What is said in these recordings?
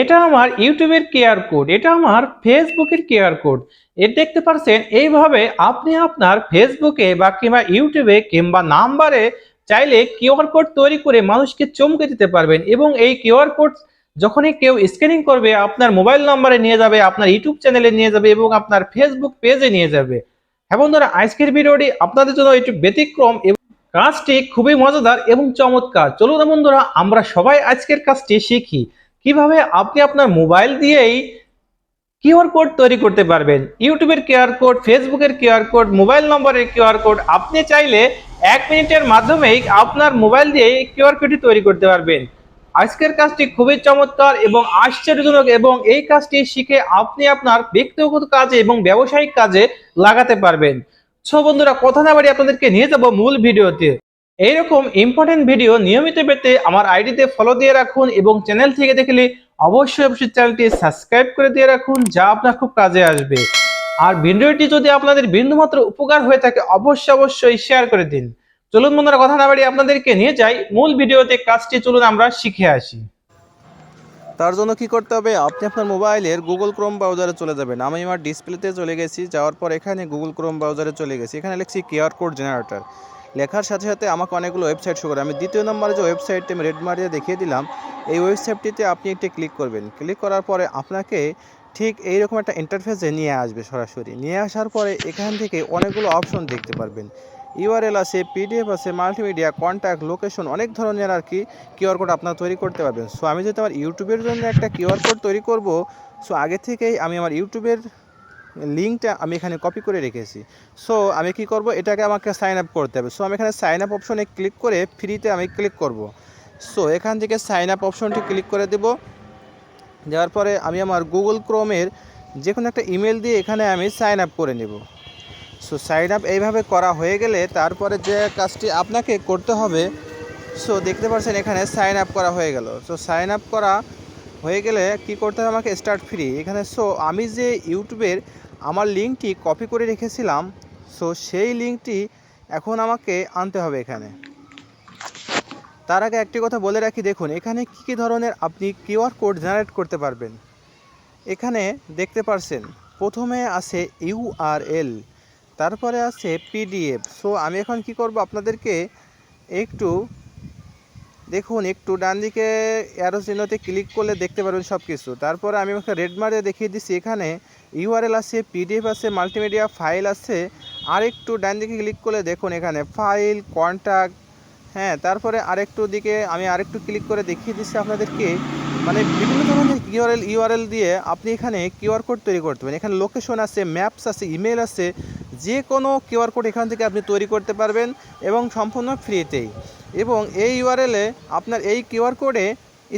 এটা আমার ইউটিউবের কেয়ার কোড, এটা আমার ফেসবুকের কেয়ার কোড। এর দেখতে পাচ্ছেন এইভাবে আপনি আপনার ফেসবুকে বা কিংবা ইউটিউবে কিংবা নাম্বারে চাইলে কিউআর কোড তৈরি করে মানুষকে চমকে দিতে পারবেন এবং এই কিউআর কোড যখনই কেউ স্ক্যানিং করবে, আপনার মোবাইল নাম্বারে নিয়ে যাবে, আপনার ইউটিউব চ্যানেলে নিয়ে যাবে এবং আপনার ফেসবুক পেজে নিয়ে যাবে। হ্যাঁ বন্ধুরা, আজকের ভিডিওটি আপনাদের জন্য একটু ব্যতিক্রম এবং কাজটি খুবই মজাদার এবং চমৎকার। চলুন বন্ধুরা, আমরা সবাই আজকের কাজটি শিখি। কীভাবে আপনি আপনার মোবাইল দিয়েই কিউআর কোড তৈরি করতে পারবেন? ইউটিউবের কিউআর কোড, ফেসবুকের কিউআর কোড, মোবাইল নম্বরের কিউআর কোড, আপনি চাইলে এক মিনিটের মাধ্যমেই আপনার মোবাইল দিয়ে কিউআর কোডটি তৈরি করতে পারবেন। আজকের কাজটি খুবই চমৎকার এবং আশ্চর্যজনক এবং এই কাজটি শিখে আপনি আপনার ব্যক্তিগত কাজে এবং ব্যবসায়িক কাজে লাগাতে পারবেন। সো বন্ধুরা, কথা না বাড়ি আপনাদেরকে নিয়ে যাব মূল ভিডিওতে। এইরকম ইম্পর্টেন্ট ভিডিও নিয়মিত পেতে আমার আইডিতে ফলো দিয়ে রাখুন এবং চ্যানেল থেকে দেখলে অবশ্যই অবশ্যই চ্যানেলটি সাবস্ক্রাইব করে দিয়ে রাখুন যা আপনার খুব কাজে আসবে। আর ভিডিওটি যদি আপনাদের বিন্দুমাত্র উপকার হয়ে থাকে, অবশ্যই অবশ্যই শেয়ার করে দিন। চলুন বন্ধুরা, কথা না বাড়ি আপনাদেরকে নিয়ে যাই। মূল ভিডিওতে কাজটি চলুন আমরা শিখে আসি। তার জন্য কি করতে হবে? আপনি আপনার মোবাইলের গুগল ক্রোম ব্রাউজারে চলে যাবেন। আমি আমার ডিসপ্লেতে চলে গেছি, যাওয়ার পর এখানে গুগল ক্রোম ব্রাউজারে চলে গেছি। এখানে লিখছি কিউআর কোড জেনারেটর লেখার সাথে সাথে আমাকে অনেকগুলো ওয়েবসাইট শো করে। আমি দ্বিতীয় নম্বরে যে ওয়েবসাইটটি আমি রেড মারিয়ে দেখিয়ে দিলাম, এই ওয়েবসাইটটিতে আপনি একটি ক্লিক করবেন। ক্লিক করার পরে আপনাকে ঠিক এইরকম একটা ইন্টারফেসে নিয়ে আসবে সরাসরি। নিয়ে আসার পরে এখান থেকে অনেকগুলো অপশন দেখতে পারবেন। ইউআরএল আছে পিডিএফ আছে মাল্টিমিডিয়া কন্ট্যাক্ট লোকেশন অনেক ধরনের আর কি কিউআর কোড আপনারা তৈরি করতে পারবেন। সো আমি যদি আমার ইউটিউবের জন্য একটা কিউআর কোড তৈরি করব সো আগে থেকেই আমি আমার ইউটিউবের লিঙ্কটা আমি এখানে কপি করে রেখেছি। সো আমি কি করব? এটাকে আমাকে সাইন আপ করতে হবে। সো আমি এখানে সাইন আপ অপশনে ক্লিক করে ফ্রিতে আমি ক্লিক করব। সো এখান থেকে সাইন আপ অপশনটি ক্লিক করে দেব। দেওয়ার পরে আমি আমার গুগল ক্রোমের যে কোনো একটা ইমেল দিয়ে এখানে আমি সাইন আপ করে নেব। সো সাইন আপ এইভাবে করা হয়ে গেলে তারপরে যে কাজটি আপনাকে করতে হবে সো দেখতে পাচ্ছেন এখানে সাইন আপ করা হয়ে গেল। সো সাইন আপ করা হয়ে গেলে কি করতে হবে আমাকে স্টার্ট ফ্রি এখানে সো আমি যে ইউটিউবের আমার লিঙ্কটি কপি করে রেখেছিলাম, সো সেই লিঙ্কটি এখন আমাকে আনতে হবে এখানে। তার আগে একটি কথা বলে রাখি, দেখুন, এখানে কী কী ধরনের আপনি কিউআর কোড জেনারেট করতে পারবেন। এখানে দেখতে পারছেন, প্রথমে আছে ইউআরএল তারপরে আছে পিডিএফ সো আমি এখন কি করব, আপনাদেরকে একটু দেখুন, একটু ডান দিকে অ্যারো চিহ্নতে ক্লিক করলে দেখতে পারবেন সব কিছু তারপরে আমি ওকে রেড মারে দেখিয়ে দিচ্ছি, এখানে ইউআরএল আছে পিডিএফ আছে মাল্টিমিডিয়া ফাইল আছে। আর একটু ডান দিকে ক্লিক করলে দেখুন এখানে ফাইল কন্ট্যাক্ট হ্যাঁ তারপরে আরেকটু দিকে আমি আরেকটু ক্লিক করে দেখিয়ে দিচ্ছি আপনাদেরকে। মানে বিভিন্ন ধরনের ইউআরএল ইউআরএল দিয়ে আপনি এখানে কিউআর কোড তৈরি করতে পারেন। এখানে লোকেশন আছে ম্যাপস আছে ইমেল আছে যে কোনো কিউআর কোড এখান থেকে আপনি তৈরি করতে পারবেন এবং সম্পূর্ণ ফ্রিতেই এবং এই ইউআরএলে আপনার এই কিউআর কোডে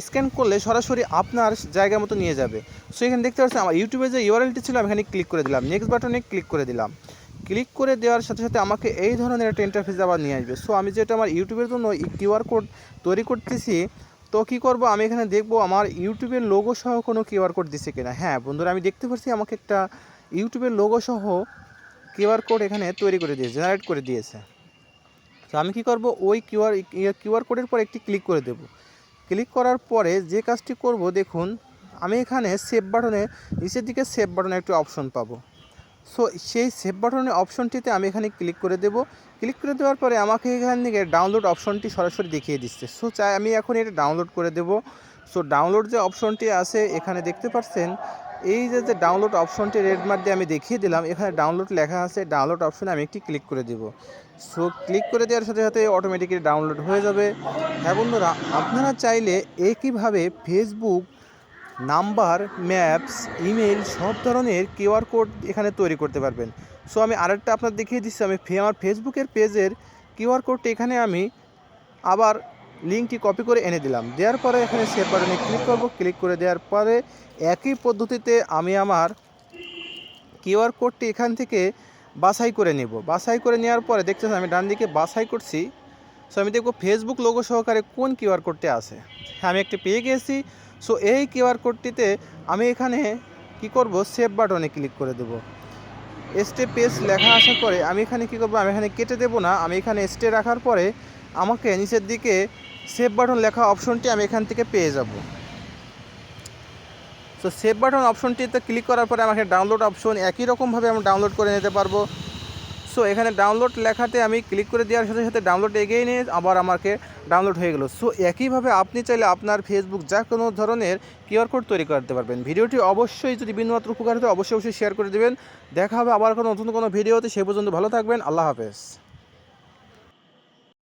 স্ক্যান করলে সরাসরি আপনার জায়গা মতো নিয়ে যাবে। সো এখানে দেখতে পাচ্ছেন আমার ইউটিউবে যে ইউআরএলটি ছিল, আমি এখানে ক্লিক করে দিলাম। নেক্সট বাটনে ক্লিক করে দিলাম। ক্লিক করে দেওয়ার সাথে সাথে আমাকে এই ধরনের একটা ইন্টারফেস আবার নিয়ে আসবে। সো আমি যেটা আমার ইউটিউবের জন্য কিউআর কোড তৈরি করতেছি, তো কী করব? আমি এখানে দেখব আমার ইউটিউবের লোগো সহ কোনো কিউআর কোড দিছে কিনা। হ্যাঁ বন্ধুরা, আমি দেখতে পাচ্ছি আমাকে একটা ইউটিউবের লোগো সহ কিউআর কোড এখানে তৈরি করে দিয়েছে জেনারেট করে দিয়েছে। তো আমি কি করব? ওই কিউআর কিউআর কোডের পর একটি ক্লিক করে দেব। ক্লিক করার পরে যে কাজটি করব, দেখুন, আমি এখানে সেভ বাটনে নিচের দিকে সেভ বাটনে একটি অপশন পাবো। সো সেই সেভ বাটনের অপশনটিতে আমি এখানে ক্লিক করে দেব। ক্লিক করে দেওয়ার পরে আমাকে এখান থেকে ডাউনলোড অপশনটি সরাসরি দেখিয়ে দিচ্ছে। সো চাই আমি এখন এটা ডাউনলোড করে দেব। সো ডাউনলোড যে অপশনটি আছে, এখানে দেখতে পাচ্ছেন এই যে যে ডাউনলোড অপশনটি রেড মার্ক দিয়ে আমি দেখিয়ে দিলাম, এখানে ডাউনলোড লেখা আছে ডাউনলোড অপশনে আমি একটি ক্লিক করে দেব। সো ক্লিক করে দেওয়ার সাথে সাথে অটোমেটিক্যালি ডাউনলোড হয়ে যাবে। হ্যাঁ বন্ধুরা, আপনারা চাইলে একইভাবে ফেসবুক নাম্বার ম্যাপস ইমেল সব ধরনের কিউআর কোড এখানে তৈরি করতে পারবেন। সো আমি আরেকটা আপনার দেখিয়ে দিচ্ছি, আমি আমার ফেসবুকের পেজের কিউআর কোডটি এখানে আমি আবার লিঙ্কটি কপি করে এনে দিলাম। দেওয়ার পরে এখানে সেভ বাটনে ক্লিক করব। ক্লিক করে দেওয়ার পরে একই পদ্ধতিতে আমি আমার কিউআর কোডটি এখান থেকে বাছাই করে নেব। বাছাই করে নেওয়ার পরে দেখতেছেন আমি ডান দিকে বাছাই করছি। সো আমি দেখব ফেসবুক লোগো সহকারে কোন কিউআর কোডটি আছে। হ্যাঁ আমি একটি পেয়ে গেছি সো এই কিউআর কোডটিতে আমি এখানে কি করব? সেভ বাটনে ক্লিক করে দেব। স্টে পেজ লেখা আসার পরে আমি এখানে কি করব? আমি এখানে কেটে দেব না। আমি এখানে স্টে রাখার পরে আমাকে নিচের দিকে সেভ বাটন লেখা অপশনটি আমি এখান থেকে পেয়ে যাব। সো সেভ বাটন অপশনটিতে ক্লিক করার পরে আমাকে ডাউনলোড অপশন একই রকমভাবে আমি ডাউনলোড করে নিতে পারব। সো এখানে ডাউনলোড লেখাতে আমি ক্লিক করে দেওয়ার সাথে সাথে ডাউনলোড এগিয়ে নিয়ে আবার আমাকে ডাউনলোড হয়ে গেলো। সো একইভাবে আপনি চাইলে আপনার ফেসবুক যা কোনো ধরনের কিউআর কোড তৈরি করতে পারবেন। ভিডিওটি অবশ্যই যদি বিন্দুমাত্র উপকার হতে অবশ্যই অবশ্যই শেয়ার করে দেবেন। দেখা হবে আবার কোনো নতুন কোনো ভিডিওতে, সে পর্যন্ত ভালো থাকবেন। আল্লাহ হাফেজ।